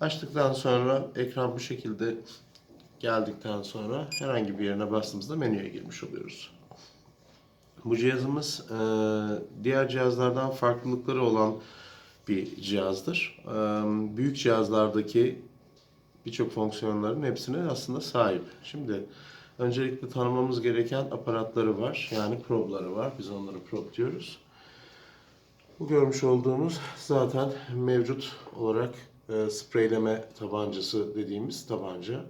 Açtıktan sonra ekran bu şekilde geldikten sonra herhangi bir yerine bastığımızda menüye girmiş oluyoruz. Bu cihazımız e, diğer cihazlardan farklılıkları olan bir cihazdır. E, Büyük cihazlardaki birçok fonksiyonların hepsine aslında sahip. Şimdi öncelikle tanımamız gereken aparatları var. Yani probları var. Biz onları prob diyoruz. Bu görmüş olduğumuz zaten mevcut olarak e, spreyleme tabancası dediğimiz tabanca.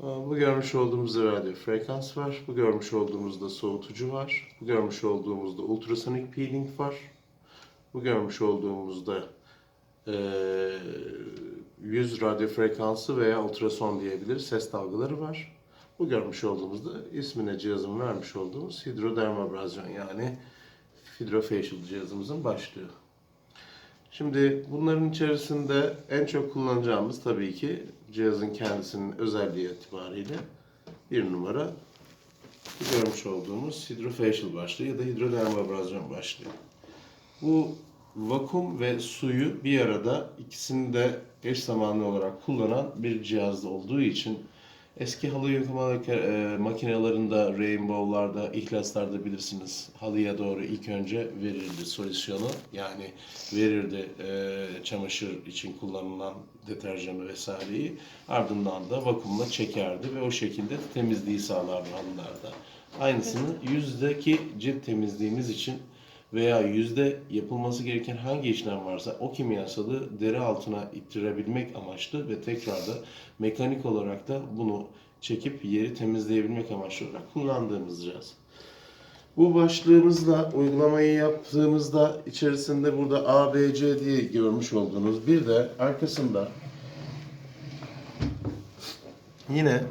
E, Bu görmüş olduğumuzda radyo frekans var. Bu görmüş olduğumuzda soğutucu var. Bu görmüş olduğumuzda ultrasonik peeling var. Bu görmüş olduğumuzda e, yüz radyo frekansı veya ultrason diyebiliriz. Ses dalgaları var. Bu görmüş olduğumuzda ismine cihazın vermiş olduğumuz hidrodermabrazyon yani hydrofacial cihazımızın başlığı. Şimdi bunların içerisinde en çok kullanacağımız tabii ki cihazın kendisinin özelliği itibariyle bir numara görmüş olduğumuz hydrofacial başlığı ya da hidrodermabrazyon başlığı. Bu vakum ve suyu bir arada ikisini de eş zamanlı olarak kullanan bir cihaz olduğu için eski halı yıkama e, makinelerinde, rainbow'larda, ihlaslarda bilirsiniz halıya doğru ilk önce verirdi solüsyonu. Yani verirdi e, çamaşır için kullanılan deterjanı vesaireyi. Ardından da vakumla çekerdi ve o şekilde temizliği sağlardı halılarda. Aynısını yüzdeki cilt temizliğimiz için veya yüzde yapılması gereken hangi işlem varsa o kimyasalı deri altına ittirebilmek amaçlı ve tekrar da mekanik olarak da bunu çekip yeri temizleyebilmek amaçlı olarak kullandığımız cihaz. Bu başlığımızla uygulamayı yaptığımızda içerisinde burada A, B, C diye görmüş olduğunuz bir de arkasında yine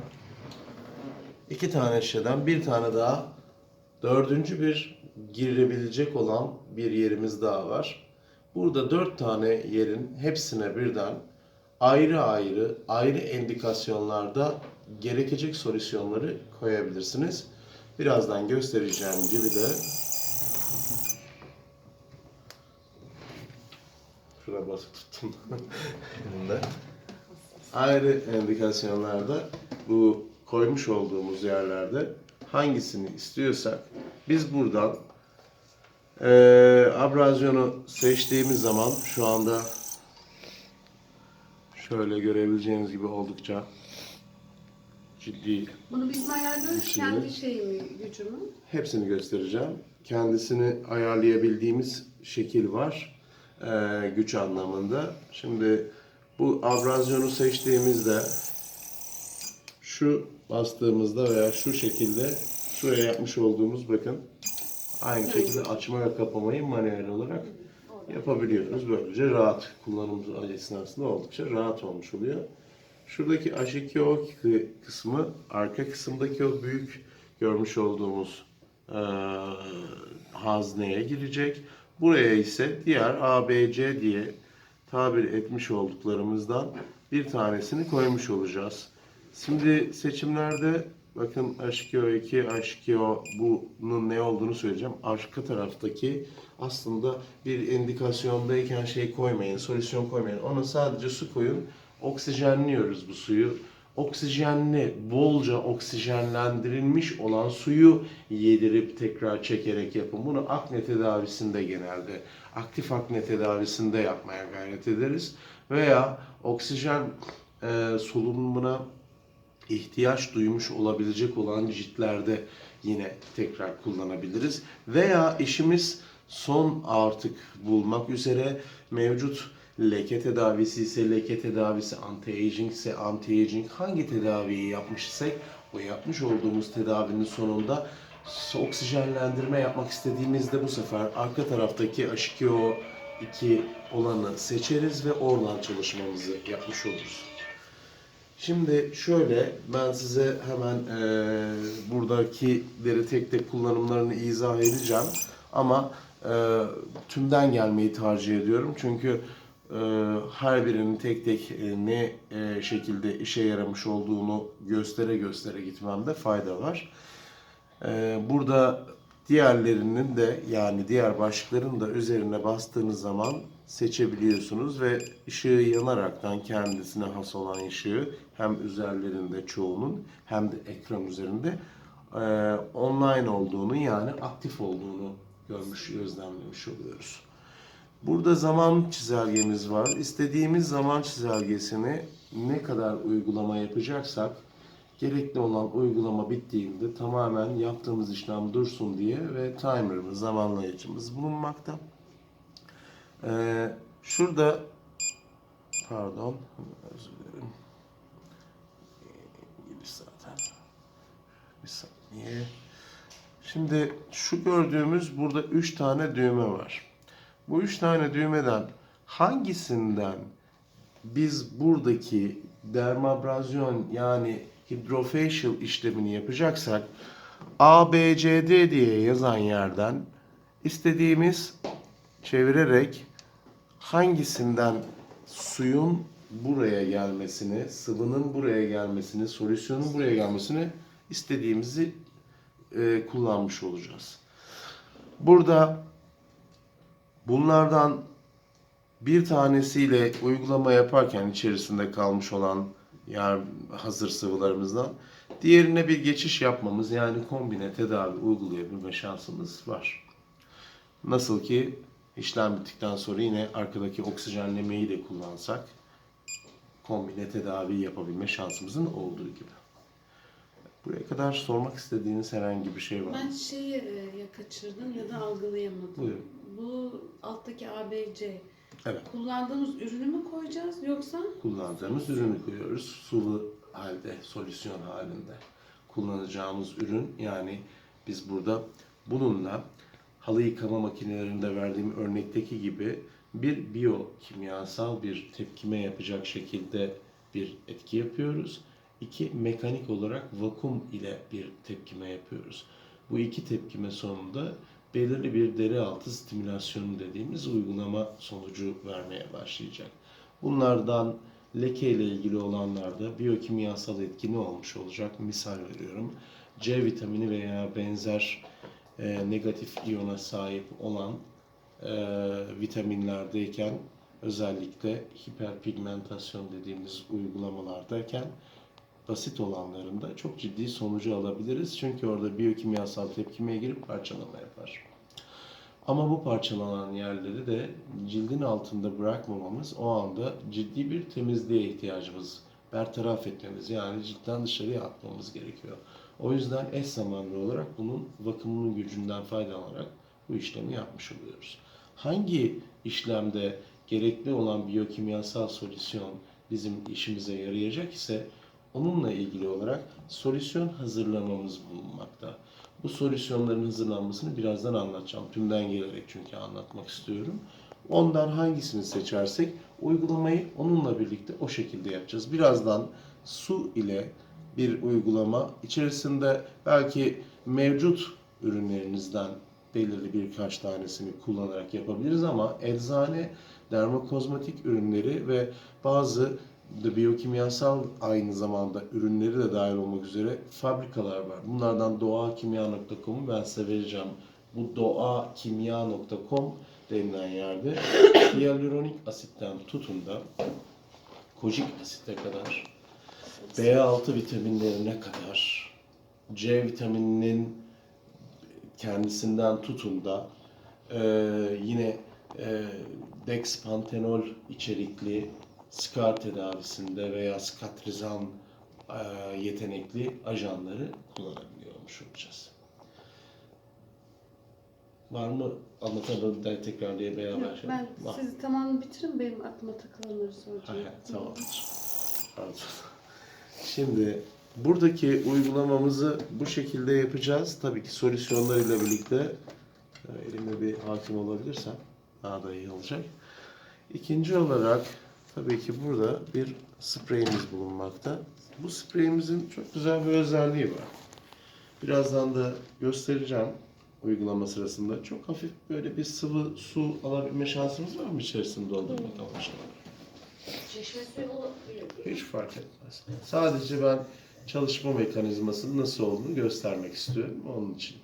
iki tane şişeden bir tane daha dördüncü bir girebilecek olan bir yerimiz daha var. Burada dört tane yerin hepsine birden ayrı ayrı ayrı endikasyonlarda gerekecek solüsyonları koyabilirsiniz. Birazdan göstereceğim gibi de şuraya basıp tuttum elimde. Ayrı endikasyonlarda bu koymuş olduğumuz yerlerde hangisini istiyorsak biz buradan eee abrazyonu seçtiğimiz zaman şu anda şöyle görebileceğiniz gibi oldukça ciddi Bunu biz mi ayarlıyoruz? Şimdi- Kendi şey mi, gücü mü? hepsini göstereceğim. Kendisini ayarlayabildiğimiz şekil var eee, güç anlamında. Şimdi bu abrazyonu seçtiğimizde şu bastığımızda veya şu şekilde şuraya yapmış olduğumuz bakın aynı şekilde açma ve kapamayı manuel olarak yapabiliyoruz. Böylece rahat kullanım esnasında oldukça rahat olmuş oluyor. Şuradaki H2O kı- kısmı arka kısımdaki o büyük görmüş olduğumuz eee, hazneye girecek. Buraya ise diğer ABC diye tabir etmiş olduklarımızdan bir tanesini koymuş olacağız. Şimdi seçimlerde bakın H2O2, H2O bunun ne olduğunu söyleyeceğim. Arka taraftaki aslında bir indikasyondayken şey koymayın, solüsyon koymayın. Ona sadece su koyun. Oksijenliyoruz bu suyu. Oksijenli, bolca oksijenlendirilmiş olan suyu yedirip tekrar çekerek yapın. Bunu akne tedavisinde genelde, aktif akne tedavisinde yapmaya gayret ederiz. Veya oksijen e, solunumuna ihtiyaç duymuş olabilecek olan ciltlerde yine tekrar kullanabiliriz. Veya işimiz son artık bulmak üzere mevcut leke tedavisi ise leke tedavisi, anti-aging ise anti-aging hangi tedaviyi yapmışsak o yapmış olduğumuz tedavinin sonunda oksijenlendirme yapmak istediğimizde bu sefer arka taraftaki H2O2 olanı seçeriz ve oradan çalışmamızı yapmış oluruz. Şimdi şöyle ben size hemen eee buradakileri tek tek kullanımlarını izah edeceğim ama eee, tümden gelmeyi tercih ediyorum çünkü eee, her birinin tek tek e, ne e, şekilde işe yaramış olduğunu göstere göstere gitmemde fayda var. Eee, burada diğerlerinin de yani diğer başlıkların da üzerine bastığınız zaman seçebiliyorsunuz ve ışığı yanaraktan kendisine has olan ışığı hem üzerlerinde çoğunun hem de ekran üzerinde e, online olduğunu yani aktif olduğunu görmüş, gözlemlemiş oluyoruz. Burada zaman çizelgemiz var. İstediğimiz zaman çizelgesini ne kadar uygulama yapacaksak gerekli olan uygulama bittiğinde tamamen yaptığımız işlem dursun diye ve timer'ımız, zamanlayıcımız bulunmakta. Ee, şurada pardon özür dilerim. İngiliz zaten. Bir saniye. Şimdi şu gördüğümüz burada üç tane düğme var. Bu üç tane düğmeden hangisinden biz buradaki dermabrazyon yani hydrofacial işlemini yapacaksak ABCD diye yazan yerden istediğimiz çevirerek hangisinden suyun buraya gelmesini, sıvının buraya gelmesini, solüsyonun buraya gelmesini istediğimizi e, kullanmış olacağız. Burada bunlardan bir tanesiyle uygulama yaparken içerisinde kalmış olan yer hazır sıvılarımızdan diğerine bir geçiş yapmamız yani kombine tedavi uygulayabilme şansımız var. Nasıl ki işlem bittikten sonra yine arkadaki oksijenlemeyi de kullansak kombine tedavi yapabilme şansımızın olduğu gibi. Buraya kadar sormak istediğiniz herhangi bir şey var mı? Ben şeyi e, ya kaçırdım ya da algılayamadım. Buyurun. Bu alttaki ABC. Evet. Kullandığımız ürünü mü koyacağız yoksa? kullanacağımız ürünü koyuyoruz. Sulu halde, solüsyon halinde kullanacağımız ürün yani biz burada bununla halı yıkama makinelerinde verdiğim örnekteki gibi bir biyokimyasal bir tepkime yapacak şekilde bir etki yapıyoruz. İki, mekanik olarak vakum ile bir tepkime yapıyoruz. Bu iki tepkime sonunda belirli bir deri altı stimülasyonu dediğimiz uygulama sonucu vermeye başlayacak. Bunlardan leke ile ilgili olanlarda biyokimyasal etki ne olmuş olacak? Misal veriyorum. C vitamini veya benzer e, negatif iyona sahip olan e, vitaminlerdeyken özellikle hiperpigmentasyon dediğimiz uygulamalardayken basit olanlarında çok ciddi sonucu alabiliriz. Çünkü orada biyokimyasal tepkimeye girip parçalama yapar. Ama bu parçalanan yerleri de cildin altında bırakmamamız o anda ciddi bir temizliğe ihtiyacımız, bertaraf etmemiz yani ciltten dışarıya atmamız gerekiyor. O yüzden eş zamanlı olarak bunun vakumunun gücünden faydalanarak bu işlemi yapmış oluyoruz. Hangi işlemde gerekli olan biyokimyasal solüsyon bizim işimize yarayacak ise onunla ilgili olarak solüsyon hazırlamamız bulunmakta. Bu solüsyonların hazırlanmasını birazdan anlatacağım. Tümden gelerek çünkü anlatmak istiyorum. Ondan hangisini seçersek uygulamayı onunla birlikte o şekilde yapacağız. Birazdan su ile bir uygulama içerisinde belki mevcut ürünlerinizden belirli birkaç tanesini kullanarak yapabiliriz ama eczane, dermokozmetik ürünleri ve bazı da biyokimyasal aynı zamanda ürünleri de dahil olmak üzere fabrikalar var. Bunlardan doğakimya.com'u ben size vereceğim. Bu doğakimya.com denilen yerde hyaluronik asitten tutun da kojik asite kadar B6 vitaminlerine kadar C vitamininin kendisinden tutun da e, yine e, dexpantenol içerikli skar tedavisinde veya skatrizan e, yetenekli ajanları kullanabiliyormuş olacağız. Var mı anlatamadığım der tekrar diye beraber Yok, şey- ben Var. siz tamamını bitirin benim aklıma takılanları soracağım. Hayır, tamamdır. Pardon. Şimdi buradaki uygulamamızı bu şekilde yapacağız. Tabii ki solüsyonlarıyla birlikte e, elimde bir hakim olabilirsem daha da iyi olacak. İkinci olarak tabii ki burada bir spreyimiz bulunmakta. Bu spreyimizin çok güzel bir özelliği var. Birazdan da göstereceğim uygulama sırasında. Çok hafif böyle bir sıvı su alabilme şansımız var mı içerisinde doldurmak amaçlı? Çeşme suyu olabilir. Hiç fark etmez. Sadece ben çalışma mekanizmasının nasıl olduğunu göstermek istiyorum onun için.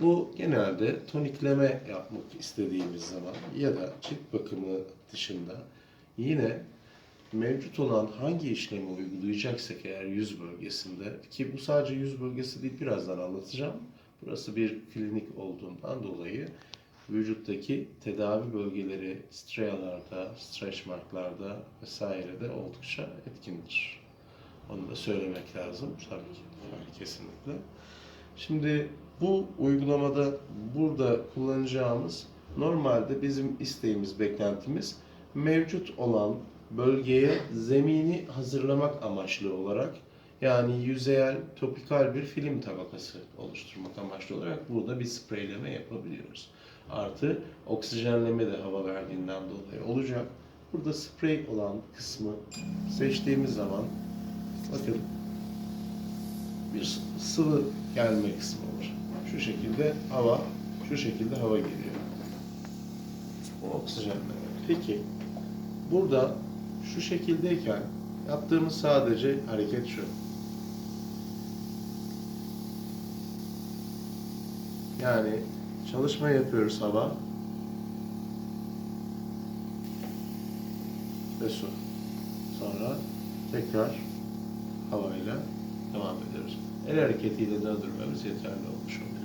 Bu genelde tonikleme yapmak istediğimiz zaman ya da cilt bakımı dışında yine mevcut olan hangi işlemi uygulayacaksak eğer yüz bölgesinde ki bu sadece yüz bölgesi değil birazdan anlatacağım. Burası bir klinik olduğundan dolayı vücuttaki tedavi bölgeleri strialarda, stretch marklarda vesairede oldukça etkindir. Onu da söylemek lazım tabii ki. Yani kesinlikle. Şimdi bu uygulamada burada kullanacağımız normalde bizim isteğimiz, beklentimiz mevcut olan bölgeye zemini hazırlamak amaçlı olarak yani yüzeyel topikal bir film tabakası oluşturmak amaçlı olarak burada bir spreyleme yapabiliyoruz. Artı oksijenleme de hava verdiğinden dolayı olacak. Burada sprey olan kısmı seçtiğimiz zaman bakın bir sı- sıvı gelme kısmı olur. Şu şekilde hava, şu şekilde hava geliyor. Bu oksijenleme. Peki burada şu şekildeyken yaptığımız sadece hareket şu. Yani çalışma yapıyoruz hava ve su. Sonra tekrar havayla devam ediyoruz. El hareketiyle döndürmemiz yeterli olmuş oluyor.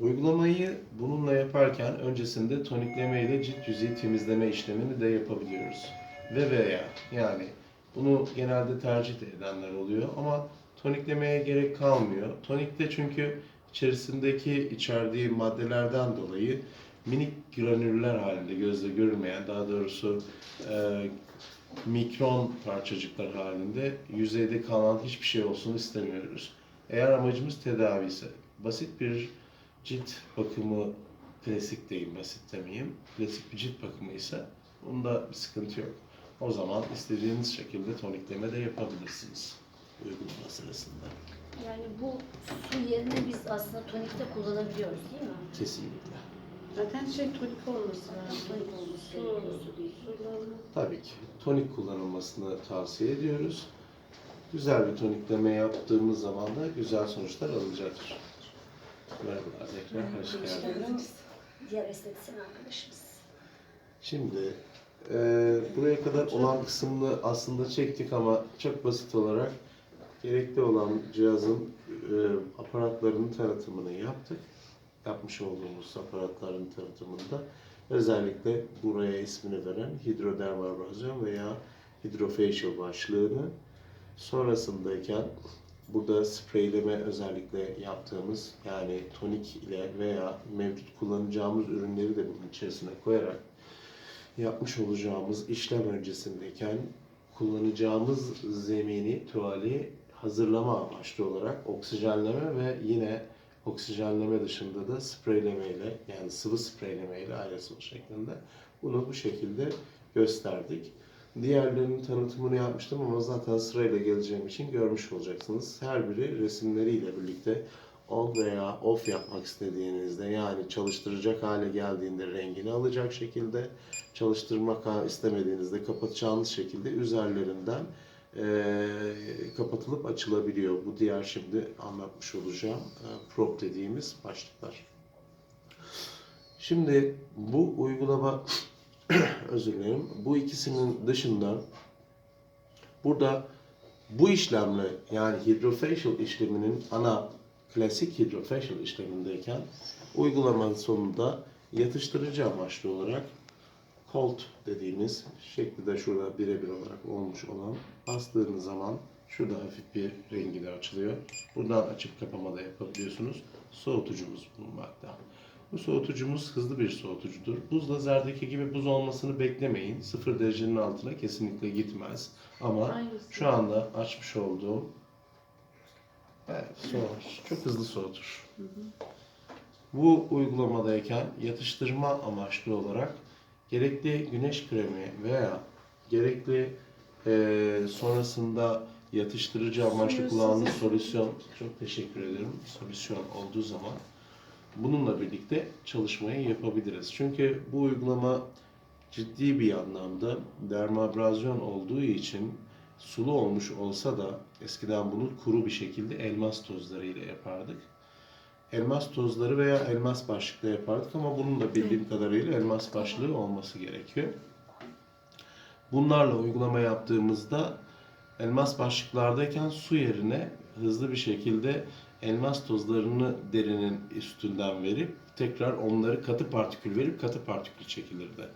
Uygulamayı bununla yaparken öncesinde tonikleme ile cilt yüzeyi temizleme işlemini de yapabiliyoruz. Ve veya yani bunu genelde tercih de edenler oluyor ama toniklemeye gerek kalmıyor. Tonikte çünkü içerisindeki içerdiği maddelerden dolayı minik granüller halinde gözle görülmeyen daha doğrusu e, mikron parçacıklar halinde yüzeyde kalan hiçbir şey olsun istemiyoruz. Eğer amacımız tedavi ise basit bir cilt bakımı klasik değil basit demeyeyim. Klasik bir cilt bakımı ise bunda bir sıkıntı yok. O zaman istediğiniz şekilde tonikleme de yapabilirsiniz uygulama sırasında. Yani bu su yerine biz aslında tonikte kullanabiliyoruz değil mi? Kesinlikle. Zaten şey tonik olması lazım. Tonik olması Su, gerekiyor, su değil. Tabii ki tonik kullanılmasını tavsiye ediyoruz. Güzel bir tonikleme yaptığımız zaman da güzel sonuçlar alacaktır. Merhabalar tekrar hoş geldiniz. Diğer estetisyen arkadaşımız. Şimdi e, buraya kadar olan kısmını aslında çektik ama çok basit olarak gerekli olan cihazın e, aparatlarının tanıtımını yaptık. Yapmış olduğumuz aparatların tanıtımında özellikle buraya ismini veren hidrodermabrazyon veya hidrofacial başlığını sonrasındayken burada spreyleme özellikle yaptığımız yani tonik ile veya mevcut kullanacağımız ürünleri de bunun içerisine koyarak yapmış olacağımız işlem öncesindeyken kullanacağımız zemini, tuvali hazırlama amaçlı olarak oksijenleme ve yine oksijenleme dışında da spreyleme ile yani sıvı spreyleme ile aerosol şeklinde bunu bu şekilde gösterdik. Diğerlerinin tanıtımını yapmıştım ama zaten sırayla geleceğim için görmüş olacaksınız. Her biri resimleriyle birlikte on veya off yapmak istediğinizde yani çalıştıracak hale geldiğinde rengini alacak şekilde çalıştırmak istemediğinizde kapatacağınız şekilde üzerlerinden eee, kapatılıp açılabiliyor. Bu diğer şimdi anlatmış olacağım e, prop dediğimiz başlıklar. Şimdi bu uygulama özür dilerim. Bu ikisinin dışında burada bu işlemle yani hydrofacial işleminin ana klasik hydrofacial işlemindeyken uygulamanın sonunda yatıştırıcı amaçlı olarak Colt dediğimiz şekli de şurada birebir olarak olmuş olan bastığınız zaman şurada hafif bir rengi de açılıyor. Buradan açıp kapama da yapabiliyorsunuz. Soğutucumuz bulunmakta. Bu soğutucumuz hızlı bir soğutucudur. Buz lazerdeki gibi buz olmasını beklemeyin. Sıfır derecenin altına kesinlikle gitmez. Ama Aynısı. şu anda açmış olduğum evet, soğur. Çok hızlı soğutur. Bu uygulamadayken yatıştırma amaçlı olarak gerekli güneş kremi veya gerekli eee, sonrasında yatıştırıcı amaçlı kullandığınız solüsyon çok teşekkür ederim. Solüsyon olduğu zaman bununla birlikte çalışmayı yapabiliriz. Çünkü bu uygulama ciddi bir anlamda dermabrazyon olduğu için sulu olmuş olsa da eskiden bunu kuru bir şekilde elmas tozlarıyla yapardık. Elmas tozları veya elmas başlıkla yapardık ama bunun da bildiğim kadarıyla elmas başlığı olması gerekiyor. Bunlarla uygulama yaptığımızda elmas başlıklardayken su yerine hızlı bir şekilde elmas tozlarını derinin üstünden verip tekrar onları katı partikül verip katı partikül çekilirdi.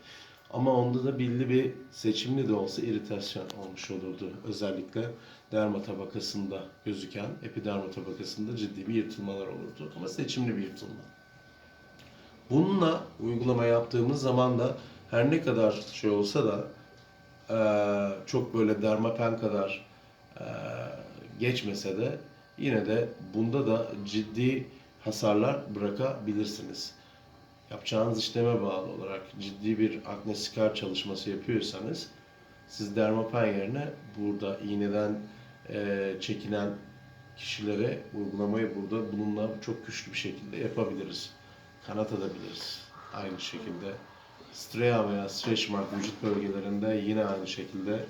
Ama onda da belli bir seçimli de olsa iritasyon olmuş olurdu. Özellikle derma tabakasında gözüken epiderma tabakasında ciddi bir yırtılmalar olurdu. Ama seçimli bir yırtılma. Bununla uygulama yaptığımız zaman da her ne kadar şey olsa da çok böyle dermapen kadar geçmese de yine de bunda da ciddi hasarlar bırakabilirsiniz. Yapacağınız işleme bağlı olarak ciddi bir akne skar çalışması yapıyorsanız siz dermapen yerine burada iğneden eee, çekilen kişilere uygulamayı burada bununla çok güçlü bir şekilde yapabiliriz. Kanatabiliriz. Aynı şekilde strea veya stretch mark vücut bölgelerinde yine aynı şekilde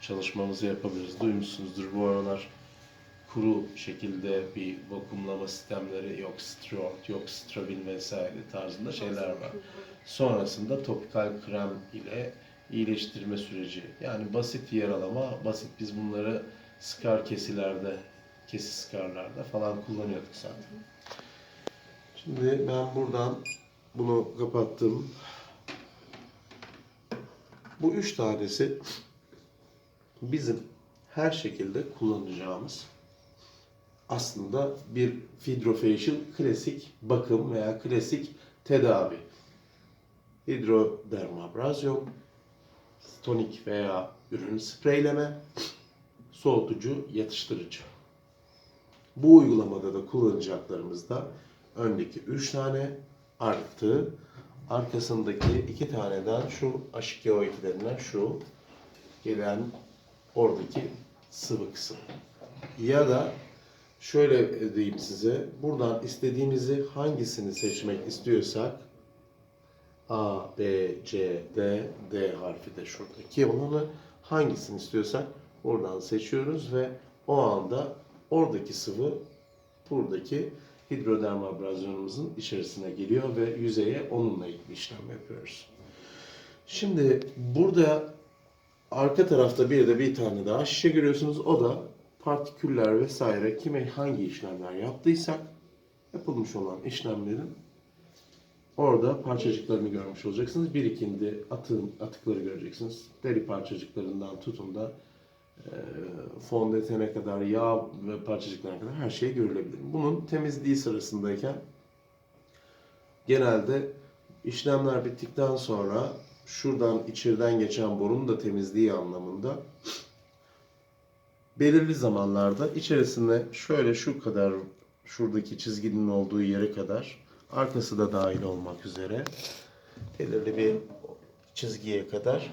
çalışmamızı yapabiliriz. Duymuşsunuzdur bu aralar kuru şekilde bir vakumlama sistemleri yok Strort, yok Stravin vesaire tarzında şeyler var. Sonrasında topikal krem ile iyileştirme süreci. Yani basit yaralama, basit biz bunları skar kesilerde, kesi skarlarda falan kullanıyorduk zaten. Şimdi ben buradan bunu kapattım. Bu üç tanesi bizim her şekilde kullanacağımız aslında bir hydrofacial klasik bakım veya klasik tedavi. Hidrodermabrazyon, tonik veya ürün spreyleme, soğutucu, yatıştırıcı. Bu uygulamada da kullanacaklarımız da öndeki 3 tane artı arkasındaki 2 taneden şu H2O2 denilen şu gelen oradaki sıvı kısım. Ya da şöyle diyeyim size buradan istediğimizi hangisini seçmek istiyorsak A, B, C, D, D harfi de şuradaki olanı hangisini istiyorsak oradan seçiyoruz ve o anda oradaki sıvı buradaki hidrodermabrazyonumuzun içerisine geliyor ve yüzeye onunla ilgili işlem yapıyoruz. Şimdi burada arka tarafta bir de bir tane daha şişe görüyorsunuz. O da partiküller vesaire kime hangi işlemler yaptıysak yapılmış olan işlemlerin orada parçacıklarını görmüş olacaksınız. Birikindi atın, atıkları göreceksiniz. Deri parçacıklarından tutun da e, fondötene kadar, yağ ve parçacıklarına kadar her şey görülebilir. Bunun temizliği sırasındayken genelde işlemler bittikten sonra şuradan içeriden geçen borunun da temizliği anlamında belirli zamanlarda içerisine şöyle şu kadar şuradaki çizginin olduğu yere kadar arkası da dahil olmak üzere belirli bir çizgiye kadar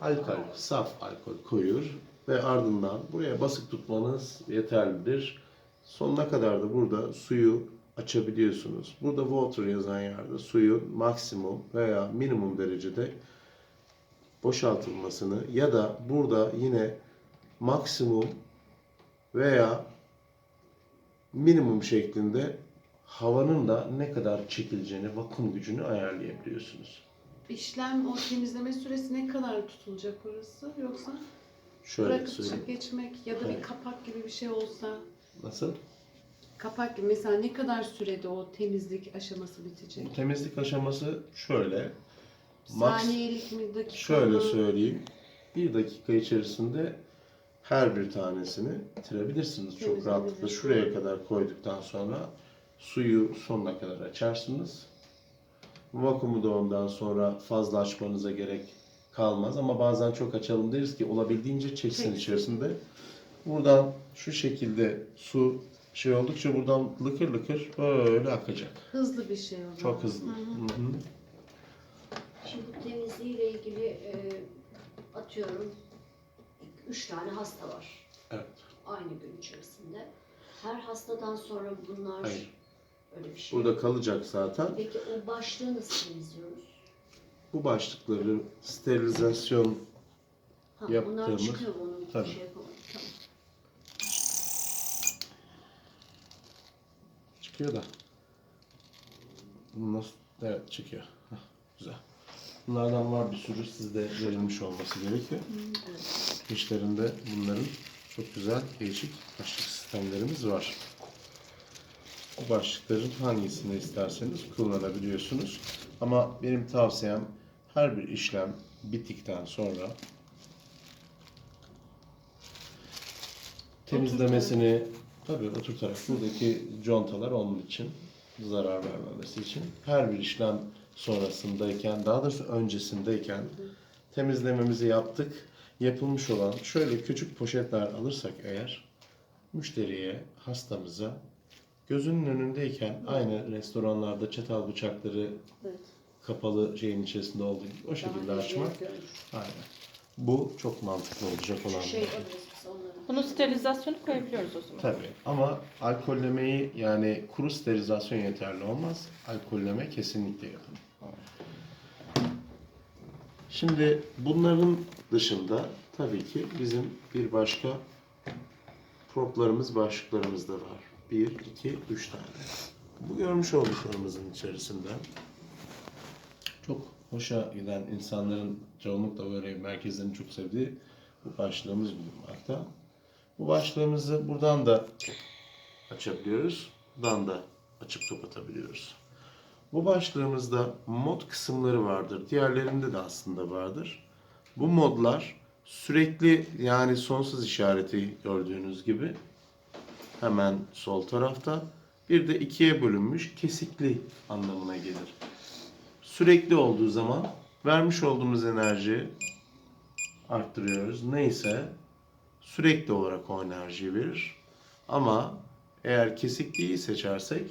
alkol, saf alkol koyuyor ve ardından buraya basık tutmanız yeterlidir. Sonuna kadar da burada suyu açabiliyorsunuz. Burada water yazan yerde suyu maksimum veya minimum derecede boşaltılmasını ya da burada yine maksimum veya minimum şeklinde havanın da ne kadar çekileceğini, vakum gücünü ayarlayabiliyorsunuz. İşlem o temizleme süresi ne kadar tutulacak orası yoksa Şöyle bırakıp söyleyeyim. geçmek ya da Evet. bir kapak gibi bir şey olsa Nasıl? kapak gibi mesela ne kadar sürede o temizlik aşaması bitecek? Temizlik aşaması şöyle. Max- Saniyelik mi dakika Şöyle mı? söyleyeyim. Bir dakika içerisinde her bir tanesini bitirebilirsiniz. Çok rahatlıkla şuraya kadar koyduktan sonra suyu sonuna kadar açarsınız. Vakumu da ondan sonra fazla açmanıza gerek kalmaz ama bazen çok açalım deriz ki olabildiğince çeksin Çeksin. içerisinde. Buradan şu şekilde su şey oldukça buradan lıkır lıkır böyle akacak. Hızlı bir şey o zaman. Çok hızlı. Hı hı. Hı hı. Şimdi bu temizliğiyle ilgili e, atıyorum üç tane hasta var. Evet. Aynı gün içerisinde. Her hastadan sonra bunlar Hayır. öyle bir şey. Burada kalacak zaten. Peki o başlığı nasıl temizliyoruz? Bu başlıkları sterilizasyon Ha, Bunlar yaptığımız çıkıyor onun bir Tabii. şey çıkıyor da. Nasıl? Evet çıkıyor. Hah, güzel. Bunlardan var bir sürü sizde verilmiş olması gerekiyor. Evet. İşlerinde bunların çok güzel değişik başlık sistemlerimiz var. Bu başlıkların hangisini isterseniz kullanabiliyorsunuz. Ama benim tavsiyem her bir işlem bittikten sonra temizlemesini tabii oturtarak buradaki contalar onun için zarar vermemesi için her bir işlem sonrasındayken daha doğrusu öncesindeyken temizlememizi yaptık. Yapılmış olan şöyle küçük poşetler alırsak eğer müşteriye, hastamıza gözünün önündeyken aynı restoranlarda çatal bıçakları Evet. kapalı şeyin içerisinde olduğu gibi o şekilde Daha açmak. görünür. Aynen. Bu çok mantıklı olacak olan. Şey bir şey. alırız biz onları. Bunu sterilizasyonu koyabiliyoruz o zaman. Tabii ama alkollemeyi yani kuru sterilizasyon yeterli olmaz. Alkolleme kesinlikle yapın. Şimdi bunların dışında tabii ki bizim bir başka proplarımız, başlıklarımız da var. Bir, iki, üç tane. Bu görmüş olduklarımızın içerisinde çok hoşa giden insanların çoğunlukla böyle merkezlerini çok sevdiği bu başlığımız bulunmakta. Bu başlığımızı buradan da açabiliyoruz. Buradan da açıp kapatabiliyoruz. Bu başlığımızda mod kısımları vardır. Diğerlerinde de aslında vardır. Bu modlar sürekli yani sonsuz işareti gördüğünüz gibi hemen sol tarafta bir de ikiye bölünmüş kesikli anlamına gelir. Sürekli olduğu zaman vermiş olduğumuz enerji arttırıyoruz. Neyse sürekli olarak o enerjiyi verir. Ama eğer kesikliği seçersek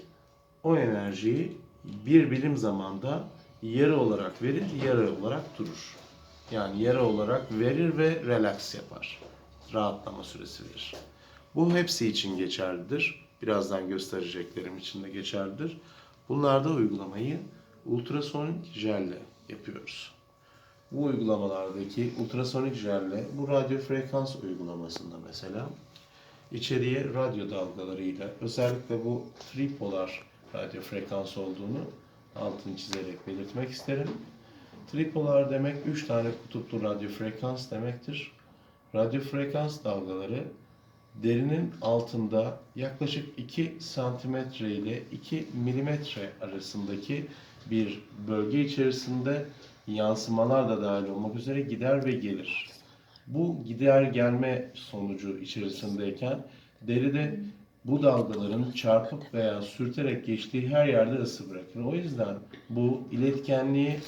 o enerjiyi bir birim zamanda yarı olarak verir, yarı olarak durur. Yani yarı olarak verir ve relax yapar. Rahatlama süresi verir. Bu hepsi için geçerlidir. Birazdan göstereceklerim için de geçerlidir. Bunlarda uygulamayı ultrasonik jelle yapıyoruz. Bu uygulamalardaki ultrasonik jelle, bu radyo frekans uygulamasında mesela içeriye radyo dalgalarıyla özellikle bu tripolar radyo frekans olduğunu altını çizerek belirtmek isterim. Tripolar demek 3 tane kutuplu radyo frekans demektir. Radyo frekans dalgaları derinin altında yaklaşık 2 santimetre ile 2 milimetre arasındaki bir bölge içerisinde yansımalar da dahil olmak üzere gider ve gelir. Bu gider gelme sonucu içerisindeyken deride bu dalgaların çarpıp veya sürterek geçtiği her yerde ısı bırakır. O yüzden bu iletkenliği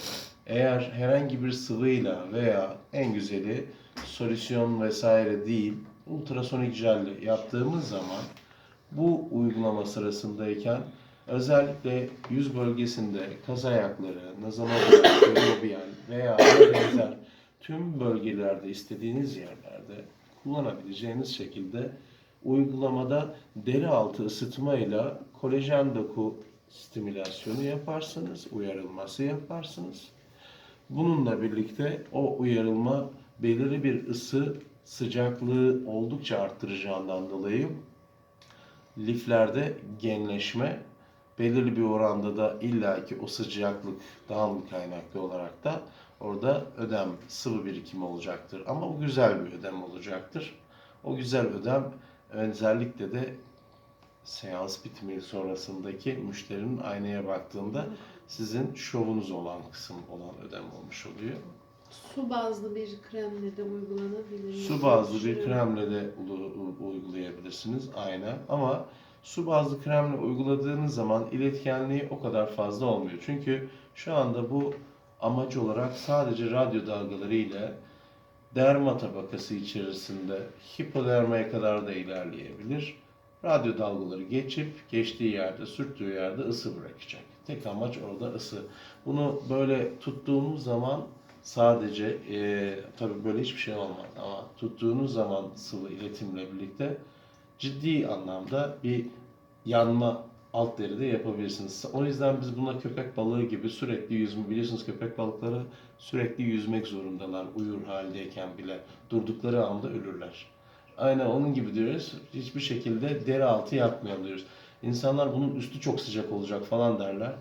eğer herhangi bir sıvıyla veya en güzeli solüsyon vesaire değil ultrasonik jelle yaptığımız zaman bu uygulama sırasındayken özellikle yüz bölgesinde kas ayakları, nazomobial, lobial veya benzer tüm bölgelerde istediğiniz yerlerde kullanabileceğiniz şekilde uygulamada deri altı ısıtmayla kolajen doku stimülasyonu yaparsınız, uyarılması yaparsınız. Bununla birlikte o uyarılma belirli bir ısı sıcaklığı oldukça arttıracağından dolayı liflerde genleşme belirli bir oranda da illaki o sıcaklık daha kaynaklı olarak da orada ödem sıvı birikimi olacaktır. Ama bu güzel bir ödem olacaktır. O güzel ödem özellikle de seans bitimi sonrasındaki müşterinin aynaya baktığında sizin şovunuz olan kısım olan ödem olmuş oluyor. Su bazlı bir kremle de uygulanabilir. Su bazlı bir kremle de uygulayabilirsiniz aynen ama su bazlı kremle uyguladığınız zaman iletkenliği o kadar fazla olmuyor. Çünkü şu anda bu amaç olarak sadece radyo dalgaları ile derma tabakası içerisinde hipodermaya kadar da ilerleyebilir. Radyo dalgaları geçip geçtiği yerde, sürttüğü yerde ısı bırakacak. Tek amaç orada ısı. Bunu böyle tuttuğumuz zaman sadece eee tabii böyle hiçbir şey olmaz ama tuttuğunuz zaman sıvı iletimle birlikte ciddi anlamda bir yanma alt deride yapabilirsiniz. O yüzden biz buna köpek balığı gibi sürekli yüzme biliyorsunuz köpek balıkları sürekli yüzmek zorundalar uyur haldeyken bile durdukları anda ölürler. Aynen onun gibi diyoruz. Hiçbir şekilde deri altı yapmayalım diyoruz. İnsanlar bunun üstü çok sıcak olacak falan derler.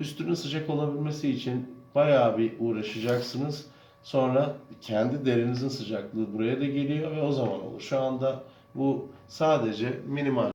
Üstünün sıcak olabilmesi için bayağı bir uğraşacaksınız. Sonra kendi derinizin sıcaklığı buraya da geliyor ve o zaman olur. Şu anda bu sadece minimal